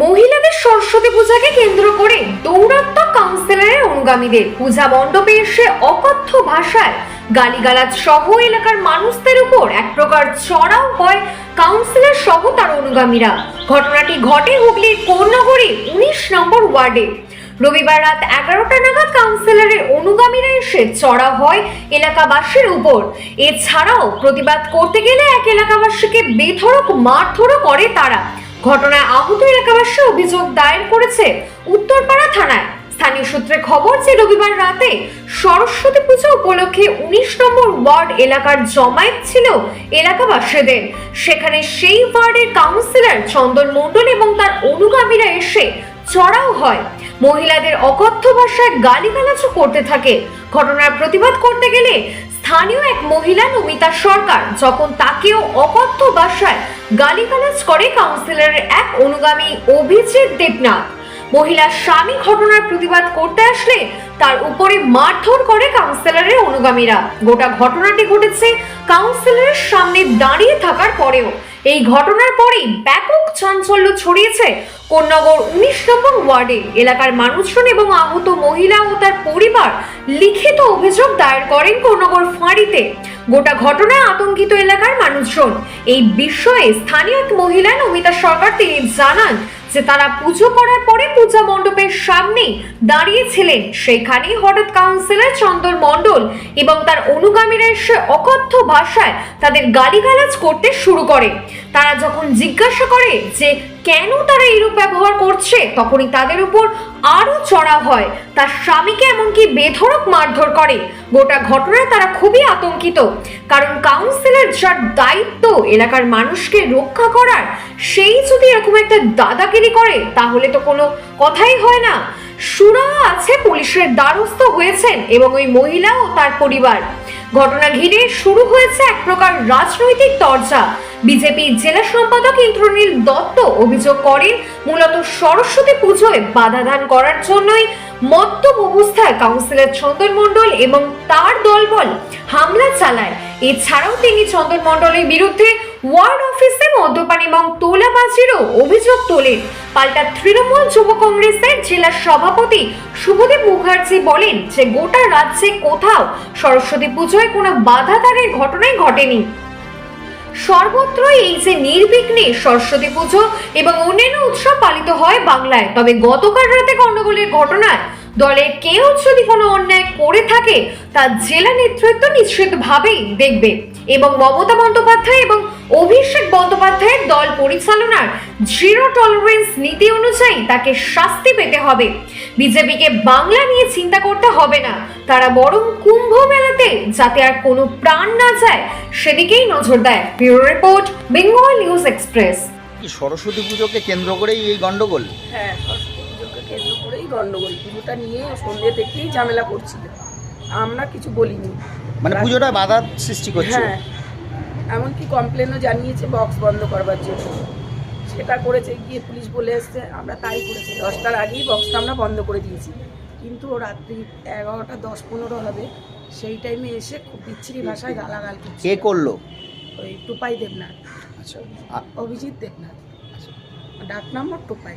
মহিলাদের সরস্বতী পূজাকে কেন্দ্র করে দৌরাত্মক কাউন্সিলরের অনুগামীদের পূজা মণ্ডপে এসে অকথ্য ভাষায় গালিগালাজ সহ এলাকার মানুষদের উপর এক প্রকার চড়াও হয় কাউন্সিলর সহ তার অনুগামীরা। ঘটনাটি ঘটে হুগলির কোন্নগরে উনিশ নম্বর ওয়ার্ডে। রবিবার রাত এগারোটা নাগাদ কাউন্সিলরের অনুগামীরা এসে চড়া হয় এলাকাবাসীর উপর। এছাড়াও প্রতিবাদ করতে গেলে এক এলাকাবাসীকে বেধড়ক মারধরও করে তারা। ঘটনায় আহত এলাকাবাসী অভিযোগ দায়ের করেছে উত্তরপাড়া থানায়। স্থানীয় সূত্রে খবর যে রবিবার রাতে সরস্বতী পুজো উপলক্ষে উনিশ নম্বর ওয়ার্ড এলাকার জমায়েত ছিল এলাকাবাসীদের। সেখানে সেই ওয়ার্ডের কাউন্সিলর চন্দন মণ্ডল এবং তার অনুগামীরা এসে চড়াও হয়। মহিলাদের অকথ্য ভাষায় গালিগালাজও করতে থাকে। ঘটনার প্রতিবাদ করতে গেলে স্থানীয় এক মহিলা নমিতা সরকার যখন তাকেও অকথ্য ভাষায় গালিগালাজ করে কাউন্সিলরের এক অনুগামী অভিজিৎ দেবনাথ। মহিলার স্বামী ঘটনার প্রতিবাদ করতে আসলে তার উপরে মারধর করে কাউন্সিলরের অনুগামীরা। গোটা ঘটনাটি ঘটেছে কাউন্সিলরের সামনে দাঁড়িয়ে থাকার পরেও। এই ঘটনার পরেই ব্যাপক চাঞ্চল্য ছড়িয়েছে কোন্নগর উনিশ নম্বর ওয়ার্ডে। এলাকার মানুষজন এবং আহত মহিলা ও তার পরিবার লিখিত অভিযোগ দায়ের করেন কোন্নগর ফাঁড়িতে। গোটা ঘটনায় আতঙ্কিত এলাকার মানুষজন। এই বিষয়ে স্থানীয় এক মহিলা, নমিতা সরকার, তিনি জানান যে তারা পুজো করার পরে পূজা মণ্ডপের সামনে দাঁড়িয়েছিলেন, সেখানেই হঠাৎ কাউন্সিলর চন্দন মণ্ডল এবং তার অনুগামীরা এসে অকথ্য ভাষায় তাদের গালিগালাজ করতে শুরু করে। তারা যখন জিজ্ঞাসা করে যে কেন তারা এরূপ ব্যবহার করছে? তখনই তাদের উপর আরও চড়া হয়। তার স্বামীকে এমনকি বেধড়ক মারধর করে। গোটা ঘটনায় তারা খুবই আতঙ্কিত। কারণ কাউন্সিলের যার দায়িত্ব এলাকার মানুষকে রক্ষা করার, সেই যদি এরকম একটা দাদাগিরি করে, তাহলে তো কোনো কথাই হয় না। সুরা আছে, পুলিশের দ্বারস্থ হয়েছেন এবং ওই মহিলা ও তার পরিবার। ঘটনা ঘিরে শুরু হয়েছে এক প্রকার রাজনৈতিক তরজা। বিজেপি জেলা সম্পাদক ইন্দ্রনীল দত্ত অভিযোগ করেন, মূলত সরস্বতী পুজোয় বাধা দান করার জন্যই মদ্যপ অবস্থায় কাউন্সিলর চন্দন মণ্ডল এবং তার দলবল হামলা চালায়। এছাড়াও তিনি চন্দন মণ্ডলের বিরুদ্ধে ওয়ার্ড অফিসে মদ্যপান এবং তোলাবাজিরও অভিযোগ তোলেন। পাল্টা তৃণমূল যুব কংগ্রেসের জেলা সভাপতি শুভদীপ মুখার্জি বলেন যে গোটা রাজ্যে কোথাও সরস্বতী পুজোয় কোনো বাধাদানের ঘটনাই ঘটেনি। সর্বত্রই এই যে নির্বিঘ্নে সরস্বতী পুজো এবং অন্যান্য উৎসব পালিত হয় বাংলায়। তবে গতকাল রাতে গণ্ডগোলের ঘটনায় দলের কেউ যদি কোনো অন্যায় করে থাকে, তা জেলা নেতৃত্ব নিশ্চিতভাবেই দেখবে। এবং মমতা বন্দ্যোপাধ্যায় এবং অভিষেক বন্দ্যোপাধ্যায়ের দল পরিচালনার জিরো টলারেন্স নীতি অনুযায়ী তাকে শাস্তি পেতে হবে। বিজেপিকে বাংলা নিয়ে চিন্তা করতে হবে না। তারা বরং কুম্ভ মেলাতে যাতে আর কোনো প্রাণ না যায় সেদিকেই নজর দেয়। Bureau report Bengal news express. কি সরস্বতী পুজোকে কেন্দ্র করেই এই গন্ডগোল? হ্যাঁ সরস্বতী পুজোকে কেন্দ্র করেই গন্ডগোল। পুজোটা নিয়ে সন্ধ্যে থেকেই ঝামেলা করছিল। আমরা কিছু বলিনি। মানে পুজোটা বাধা সৃষ্টি করছে? হ্যাঁ। এমনকি কমপ্লেনও জানিয়েছে বক্স বন্ধ করবার জন্য। সেটা করেছে গিয়ে পুলিশ বলে এসছে আমরা তাই করেছি। দশটার আগেই বক্সটা আমরা বন্ধ করে দিয়েছি। কিন্তু ও রাত্রি এগারোটা দশ পনেরো হবে সেই টাইমে এসে খুব বিচ্ছিরি ভাষায় গালাগাল করছে। কে করল? ওই টুপাই দেবনাথ। আচ্ছা। অভিজিৎ দেবনাথ। ডাক নম্বর টোপাই।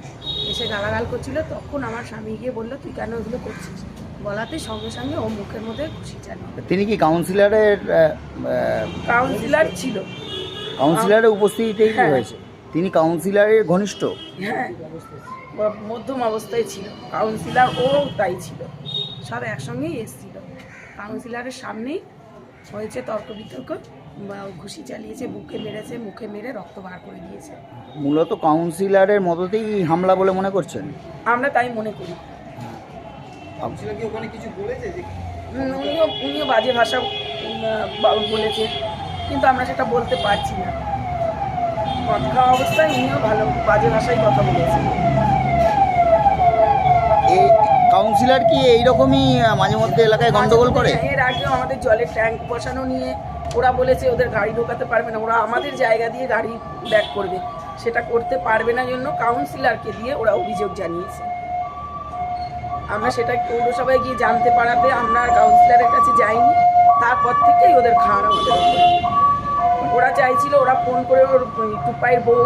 এসে গালাগাল করছিল তখন আমার স্বামী গিয়ে বলল তুই কেন এগুলো করছিস? বলাতে সঙ্গে সঙ্গে ও মুখের মধ্যে খুশি চালিয়ে তিনি কি কাউন্সিলরের কাউন্সিলর ছিল। কাউন্সিলরের উপস্থিতিতেই কি হ্যাঁ। হয়েছে? তিনি কাউন্সিলরের ঘনিষ্ঠ? হ্যাঁ। মধ্যম অবস্থায় ছিল। কাউন্সিলর ও তাই ছিল। সব একসঙ্গেই এসছিল। কাউন্সিলরের সামনেই হয়েছে তর্ক বিতর্ক বা ঘুষি চালিয়েছে বুকে মেরেছে মুখে মেরে রক্ত বার করে দিয়েছে। মূলত কাউন্সিলরের মদতেই হামলা বলে মনে করছেন? আমরা তাই মনে করি। আপ- উম, উনিও উনিও বাজে ভাষা বলেছে কিন্তু আমরা সেটা বলতে পারছি না। মদ খাওয়া অবস্থায় উনিও ভালো বাজে ভাষায় কথা বলেছে। এই কাউন্সিলর কি এইরকমই মাঝে মধ্যে এলাকায় গন্ডগোল করে? এর আগেও আমাদের জলের ট্যাঙ্ক বসানো নিয়ে ওরা বলেছে ওদের গাড়ি ঢোকাতে পারবে না ওরা আমাদের জায়গা দিয়ে গাড়ি ব্যাক করবে। সেটা করতে পারবে না জন্য কাউন্সিলরকে দিয়ে ওরা অভিযোগ জানিয়েছে। আমরা সেটা পৌরসভায় গিয়ে জানতে পারাতে আমরা কাউন্সিলরের কাছে যাইনি। তারপর থেকেই ওদের খাওয়ানো আমাদের ওরা চাইছিল ওরা ফোন করে ওর টুপাইয়ের বউ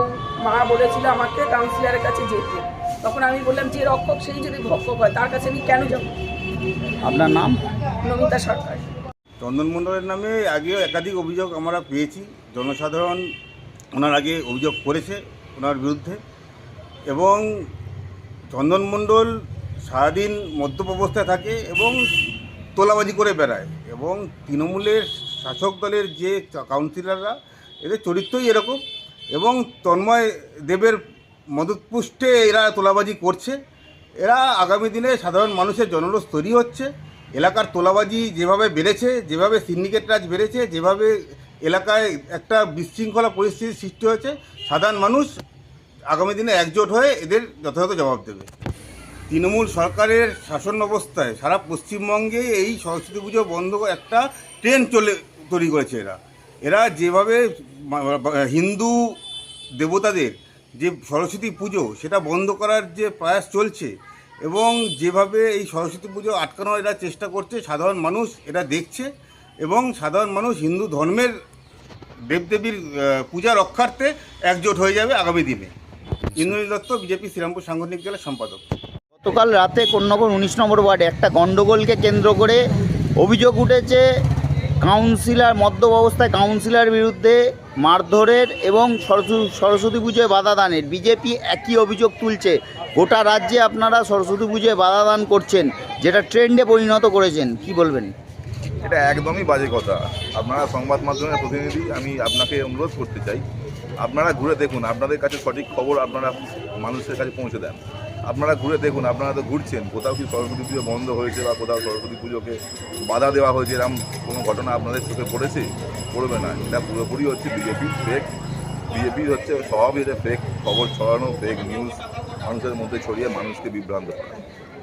মা বলেছিল আমাকে কাউন্সিলরের কাছে যেতে। তখন আমি বললাম যে রক্ষক সেই যদি ভক্ষক হয় তার কাছে আমি কেন যাব? আপনার নাম? নমিতা সরকার। চন্দন মণ্ডলের নামে আগেও একাধিক অভিযোগ আমরা পেয়েছি। জনসাধারণ ওনার আগে অভিযোগ করেছে ওনার বিরুদ্ধে। এবং চন্দন মণ্ডল সারাদিন মদ্যপ অবস্থায় থাকে এবং তোলাবাজি করে বেড়ায় এবং তৃণমূলের শাসক দলের যে কাউন্সিলররা এদের চরিত্রই এরকম এবং তন্ময় দেবের মদতপুষ্টে এরা তোলাবাজি করছে। এরা আগামী দিনে সাধারণ মানুষের জনরোষ তৈরি হচ্ছে। এলাকার তোলাবাজি যেভাবে বেড়েছে, যেভাবে সিন্ডিকেট রাজ বেড়েছে, যেভাবে এলাকায় একটা বিশৃঙ্খলা পরিস্থিতির সৃষ্টি হয়েছে, সাধারণ মানুষ আগামী দিনে একজোট হয়ে এদের যথাযথ জবাব দেবে। তৃণমূল সরকারের শাসন অবস্থায় সারা পশ্চিমবঙ্গে এই সরস্বতী পুজো বন্ধ একটা ট্রেন চলে, তৈরি করেছে এরা। এরা যেভাবে হিন্দু দেবতাদের যে সরস্বতী পুজো, সেটা বন্ধ করার যে প্রয়াস চলছে এবং যেভাবে এই সরস্বতী পুজো আটকানোর এরা চেষ্টা করছে, সাধারণ মানুষ এটা দেখছে এবং সাধারণ মানুষ হিন্দু ধর্মের দেবদেবীর পূজা রক্ষার্থে একজোট হয়ে যাবে আগামী দিনে। ইন্দ্রনীল দত্ত, বিজেপি শ্রীরামপুর সাংগঠনিক জেলার সম্পাদক। গতকাল রাতে কোন্নগর উনিশ নম্বর ওয়ার্ডে একটা গণ্ডগোলকে কেন্দ্র করে অভিযোগ উঠেছে কাউন্সিলর মদ্যপ অবস্থায় কাউন্সিলর বিরুদ্ধে মারধরের এবং সরস্বতী পুজোয় বাধা দানের। বিজেপি একই অভিযোগ তুলছে। গোটা রাজ্যে আপনারা সরস্বতী পুজোয় বাধা দান করছেন, যেটা ট্রেন্ডে পরিণত করেছেন। কি বলবেন? এটা একদমই বাজে কথা। আপনারা সংবাদ মাধ্যমের প্রতিনিধি, আমি আপনাকে অনুরোধ করতে চাই, আপনারা ঘুরে দেখুন, আপনাদের কাছে সঠিক খবর আপনারা মানুষের কাছে পৌঁছে দেন। আপনারা ঘুরে দেখুন, আপনারা তো ঘুরছেন। কোথাও কি সরস্বতী পুজো বন্ধ হয়েছে বা কোথাও সরস্বতী পুজোকে বাধা দেওয়া হয়েছে এরকম কোনো ঘটনা আপনাদের চোখে পড়েছে? পড়বে না। এটা পুরোপুরি হচ্ছে বিজেপির ফেক বিজেপি হচ্ছে স্বভাবই এটা ফেক খবর ছড়ানো ফেক নিউজ মানুষের মধ্যে ছড়িয়ে মানুষকে বিভ্রান্ত করা।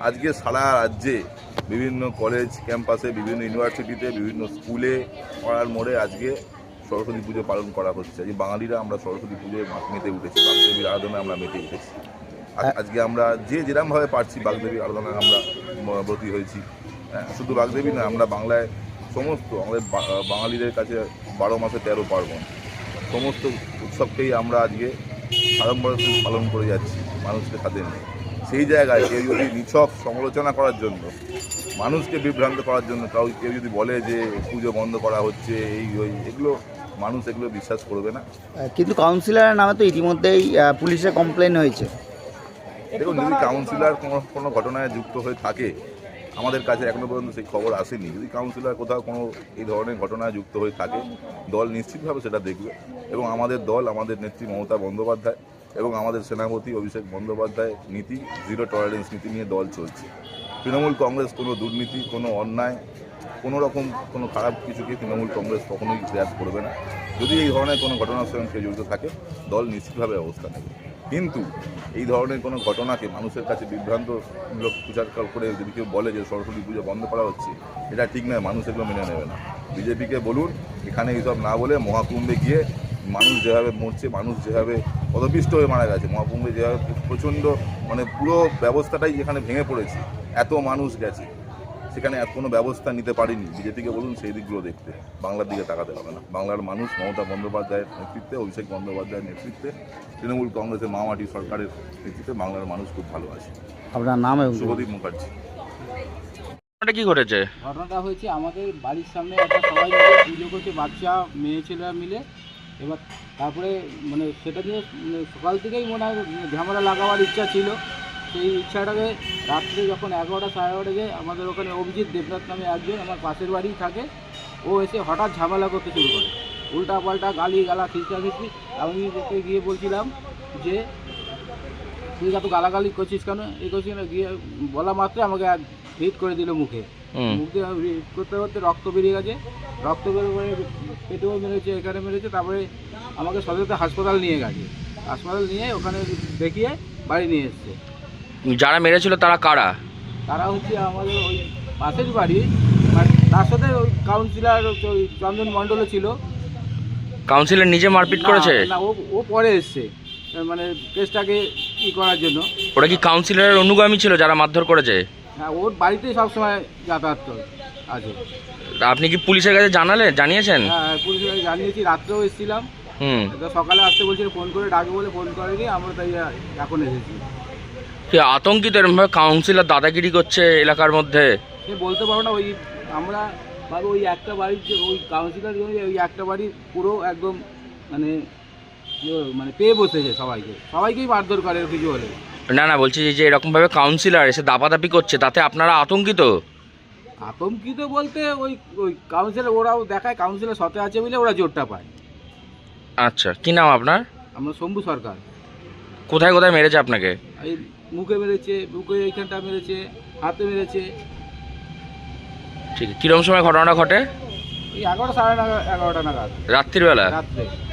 আজকে সারা রাজ্যে বিভিন্ন কলেজ ক্যাম্পাসে বিভিন্ন ইউনিভার্সিটিতে বিভিন্ন স্কুলে, পড়ার মোড়ে আজকে সরস্বতী পুজো পালন করা হচ্ছে। আজকে বাঙালিরা আমরা সরস্বতী পুজোয় মেতে উঠেছি বাগদেবীর আরাধনায় আমরা মেতে উঠেছি। আজকে আমরা যে যেরমভাবে পারছি বাগদেবীর আরাধনায় আমরা ব্রতী হয়েছি। হ্যাঁ, শুধু বাগদেবী না আমরা বাংলায় সমস্ত আমাদের বাঙালিদের কাছে বারো মাসে তেরো পার্বণ। সমস্ত উৎসবকেই আমরা আজকে সাড়ম্বরে পালন করে যাচ্ছি মানুষকে সাথে নিয়ে। সেই জায়গায় কেউ যদি নিছক সমালোচনা করার জন্য মানুষকে বিভ্রান্ত করার জন্য কাউ কেউ যদি বলে যে পুজো বন্ধ করা হচ্ছে এই ওই এগুলো মানুষ এগুলো বিশ্বাস করবে না। কিন্তু কাউন্সিলরের নামে তো ইতিমধ্যেই পুলিশে কমপ্লেন হয়েছে। দেখুন যদি কাউন্সিলর কোনো কোনো ঘটনায় যুক্ত হয়ে থাকে আমাদের কাছে এখনও পর্যন্ত সেই খবর আসেনি। যদি কাউন্সিলর কোথাও কোনো এই ধরনের ঘটনায় যুক্ত হয়ে থাকে দল নিশ্চিতভাবে সেটা দেখবে এবং আমাদের দল আমাদের নেত্রী মমতা বন্দ্যোপাধ্যায় এবং আমাদের সেনাপতি অভিষেক বন্দ্যোপাধ্যায় নীতি জিরো টলারেন্স নীতি নিয়ে দল চলছে। তৃণমূল কংগ্রেস কোনো দুর্নীতি কোনো অন্যায় কোনো রকম কোনো খারাপ কিছুকে তৃণমূল কংগ্রেস কখনোই গ্র্যাপ করবে না। যদি এই ধরনের কোনো ঘটনার সঙ্গে জড়িত থাকে দল নিশ্চিতভাবে অবস্থা নেবে। কিন্তু এই ধরনের কোনো ঘটনাকে মানুষের কাছে বিভ্রান্তমূলক প্রচার করে যদি কেউ বলে যে সরস্বতী পুজো বন্ধ করা হচ্ছে, এটা ঠিক নয়, মানুষ এগুলো মেনে নেবে না। বিজেপিকে বলুন, এখানে এইসব না বলে মহাকুম্ভে গিয়ে মানুষ যেভাবে মরছে, মানুষ যেভাবে পদপিষ্ট হয়ে মারা গেছে, মহাকুম্ভে যেভাবে প্রচণ্ড মানে পুরো ব্যবস্থাটাই এখানে ভেঙে পড়েছে, এত মানুষ গেছে। সেখানে এত কোনো ব্যবস্থা নিতে পারিনি। বিজেপিকে বলুন সেই দিকগুলো দেখতে। বাংলার দিকে তাকাতে হবে না। বাংলার মানুষ মমতা বন্দ্যোপাধ্যায়ের নেতৃত্বে অভিষেক বন্দ্যোপাধ্যায়ের নেতৃত্বে তৃণমূল কংগ্রেসের মামাটি সরকারের নেতৃত্বে বাংলার মানুষ খুব ভালো আছে। আপনার নাম শুভদীপ মুখার্জি। ঘটনাটা কি ঘটেছে? ঘটনাটা হয়েছে আমাদের বাড়ির সামনে একটা সবাই মিলে পুজো করছে বাচ্চা মেয়ে ছেলেরা মিলে। এবার তারপরে মানে সেটা নিয়ে মানে সকাল থেকেই মনে হয় ঝামেলা লাগাবার ইচ্ছা ছিল। সেই ইচ্ছাটাকে রাত্রে যখন এগারোটা সাড়ে এগারোটাকে আমাদের ওখানে অভিজিৎ দেবনাথ নামে একজন আমার পাশের বাড়িই থাকে ও এসে হঠাৎ ঝামেলা করতে শুরু করে। উল্টা পাল্টা গালি গালা খিচড়া খিচড়ি আমি ওকে গিয়ে বলছিলাম যে তুই এত গালাগালি করছিস কেন? এই করছিস কেন? গিয়ে বলা মাত্রই আমাকে হিট করে দিল মুখে। মুখ দিয়ে রি- করতে করতে রক্ত বেরিয়ে গেছে। রক্ত বেরিয়ে পরে পেটেও মেরেছে এখানে মেরেছে তারপরে আমাকে সদরতে হাসপাতাল নিয়ে গেছে। হাসপাতাল নিয়ে ওখানে দেখিয়ে বাড়ি নিয়ে এসছে। যারা মেরেছিল তারা কারা? তারা হচ্ছে আমাদের ওই পাশের বাড়ি তার সাথে ওই কাউন্সিলর ওই চন্দন মণ্ডলও ছিল। কাউন্সিলর নিজে মারপিট করেছে? না ও ও পরে এসছে মানে কেসটাকে ই করার জন্য। ওরা কি কাউন্সিলরের অনুগামী ছিল যারা মারধর করেছে? হ্যাঁ ওর বাড়িতেই সবসময় যাতায়াত করে আছে। তা আপনি কি পুলিশের কাছে জানালেন জানিয়েছেন? হ্যাঁ পুলিশের কাছে জানিয়েছি রাত্রেও এসেছিলাম। হুম। এটা সকালে আসতে বলছিল ফোন করে ডাকে বলে ফোন করেনি আমরা তাই এখন এসেছি। কি আতঙ্কিত এরমভাবে কাউন্সিলর দাদাগিরি করছে এলাকার মধ্যে। সে বলতে পারব না ওই আমরা ভাবে ওই একটা বাড়ির যে ওই কাউন্সিলর ওই একটা বাড়ি পুরো একদম মানে কি মানে পেয়ে বসেছে সবাইকে। সবাইকেই মারধর করে কিছু হলে। না না বলছি যে এরকমভাবে কাউন্সিলর এসে দাপাদাপি করছে তাতে আপনারা আতঙ্কিত? আতঙ্কিত বলতে ওই ওই কাউন্সিলর ওরাও দেখায় কাউন্সিলর সতে আছে বলে ওরা জোরটা পায়। আচ্ছা কি নাম আপনার? আমরা শম্ভু সরকার। কোথায় কোথায় মেরেছে আপনাকে? এই মুখে মেরেছে বুকে এইখানটা মেরেছে হাতে মেরেছে। ঠিক কীরকম সময় ঘটনাটা ঘটে? এই এগারোটা সাড়ে এগারো- এগারোটা নাগাদ। রাত্রিবেলা? রাত্রে।